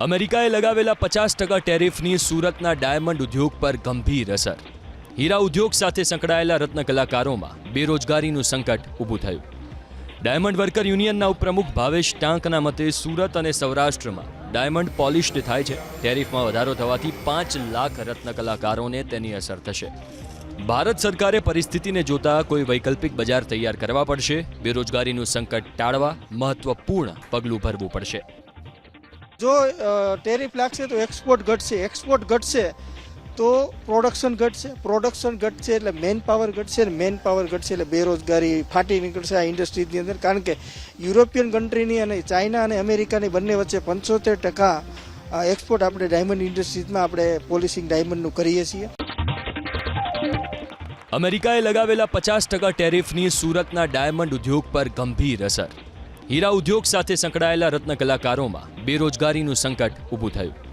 અમેરિકાએ લગાવેલા પચાસ ટકા ટેરિફની સુરતના ડાયમંડ ઉદ્યોગ પર ગંભીર અસર. હીરા ઉદ્યોગ સાથે સંકળાયેલા રત્ન કલાકારોમાં બેરોજગારીનું સંકટ ઊભું થયું. ડાયમંડ વર્કર યુનિયનના ઉપપ્રમુખ ભાવેશ ટાંકના મતે સુરત અને સૌરાષ્ટ્રમાં ડાયમંડ પોલિશ્ડ થાય છે. ટેરિફમાં વધારો થવાથી પાંચ લાખ રત્ન કલાકારોને તેની અસર થશે. ભારત સરકારે પરિસ્થિતિને જોતા કોઈ વૈકલ્પિક બજાર તૈયાર કરવા પડશે. બેરોજગારીનું સંકટ ટાળવા મહત્વપૂર્ણ પગલું ભરવું પડશે. જો ટેરિફ લાગશે તો એક્સપોર્ટ ઘટશે. એક્સપોર્ટ ઘટશે તો પ્રોડક્શન ઘટશે. પ્રોડક્શન ઘટશે એટલે મેન પાવર ઘટશે અને મેન પાવર ઘટશે એટલે બેરોજગારી ફાટી નીકળશે આ ઇન્ડસ્ટ્રીની અંદર. કારણ કે યુરોપિયન કન્ટ્રીની અને ચાઇના અને અમેરિકાની બંને વચ્ચે પંચોતેર ટકા એક્સપોર્ટ આપણે ડાયમંડ ઇન્ડસ્ટ્રીઝમાં આપણે પોલિશિંગ ડાયમંડનું કરીએ છીએ. અમેરિકાએ લગાવેલા પચાસ ટકા ટેરિફની સુરતના ડાયમંડ ઉદ્યોગ પર ગંભીર અસર. હીરા ઉદ્યોગ સાથે સંકળાયેલા રત્ન કલાકારોમાં બેરોજગારીનું સંકટ ઊભું થયું.